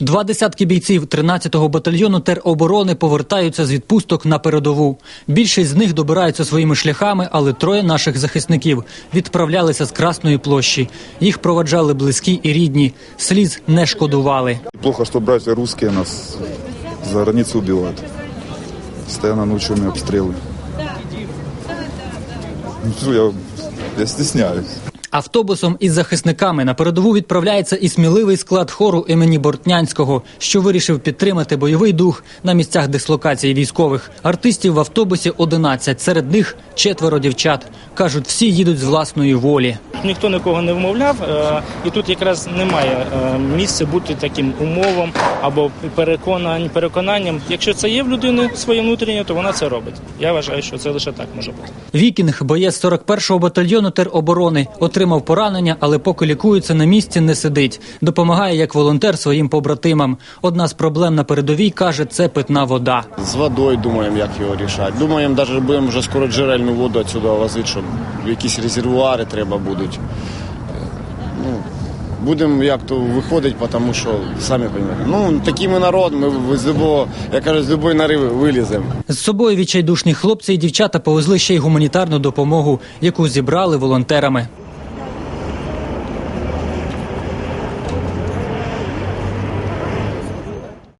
Два десятки бійців 13-го батальйону тероборони повертаються з відпусток на передову. Більшість з них добираються своїми шляхами, але троє наших захисників відправлялися з Красної площі. Їх проваджали близькі і рідні. Сліз не шкодували. Плохо, что братья русские нас за границу убивают. Постоянно ночами обстрелы. Ну, я, я стесняюсь. Автобусом із захисниками на передову відправляється і сміливий склад хору імені Бортнянського, що вирішив підтримати бойовий дух на місцях дислокації військових. Артистів в автобусі 11, серед них четверо дівчат. кажуть, всі їдуть з власної волі. Ніхто нікого не вмовляв, е, і тут якраз немає е, місця бути таким умовам або переконань, переконанням. Якщо це є в людини своє внутрішнє, то вона це робить. Я вважаю, що це лише так може бути. Вікінг, боєць 41-го батальйону тероборони, отримав поранення, але поки лікується на місці, не сидить. Допомагає як волонтер своїм побратимам. Одна з проблем на передовій каже, це питна вода. З водою думаємо, як його рішати. Думаємо, навіть будемо вже скоро джерельну воду відсюди возити, щоб якісь резервуари треба будуть. Ну, будемо як то виходити, тому що самі розумієте. Ну, такий ми народ, ми з любого, я кажу, з любої нари виліземо. З собою відчайдушні хлопці і дівчата повезли ще й гуманітарну допомогу, яку зібрали волонтерами.